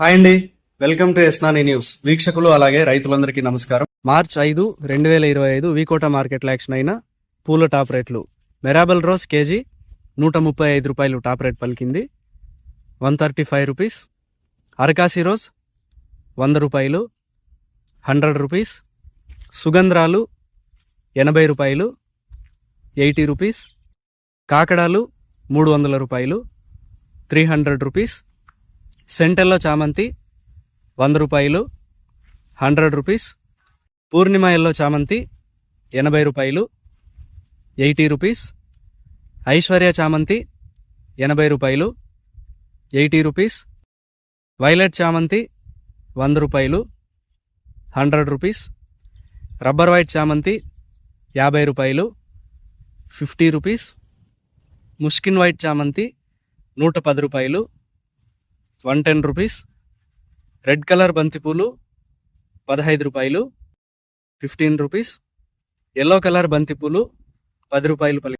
Hi అండి. Welcome to ఎస్నాని news. వీక్షకులు అలాగే రైతులందరికీ నమస్కారం. మార్చ్ ఐదు రెండు వేల ఇరవై ఐదు వీకోట మార్కెట్లో యాక్షన్ అయిన పూల టాప్ రేట్లు. మెరాబల్ రోజ్ కేజీ నూట ముప్పై ఐదు రూపాయలు టాప్ రేట్ పలికింది. One thirty five rupees. అరకాసి rose వంద రూపాయలు హండ్రెడ్ రూపీస్. సుగంధ్రాలు ఎనభై రూపాయలు ఎయిటీ రూపీస్. కాకడాలు మూడు వందల రూపాయలు త్రీ హండ్రెడ్ రూపీస్. సెంటెల్లో చామంతి వంద రూపాయలు హండ్రెడ్ రూపీస్. పూర్ణిమ ఎల్లో చామంతి ఎనభై రూపాయలు ఎయిటీ రూపీస్. ఐశ్వర్య చామంతి ఎనభై రూపాయలు ఎయిటీ రూపీస్. వైలెట్ చామంతి వంద రూపాయలు హండ్రెడ్ రూపీస్. రబ్బర్ వైట్ చామంతి యాభై రూపాయలు ఫిఫ్టీ రూపీస్. ముస్కిన్ వైట్ చామంతి నూట పది రూపాయలు one ten rupees. Red colour బంతిపూలు పదహైదు రూపాయలు. Fifteen rupees. ఎల్లో కలర్ బంతిపూలు పది రూపాయలు పలి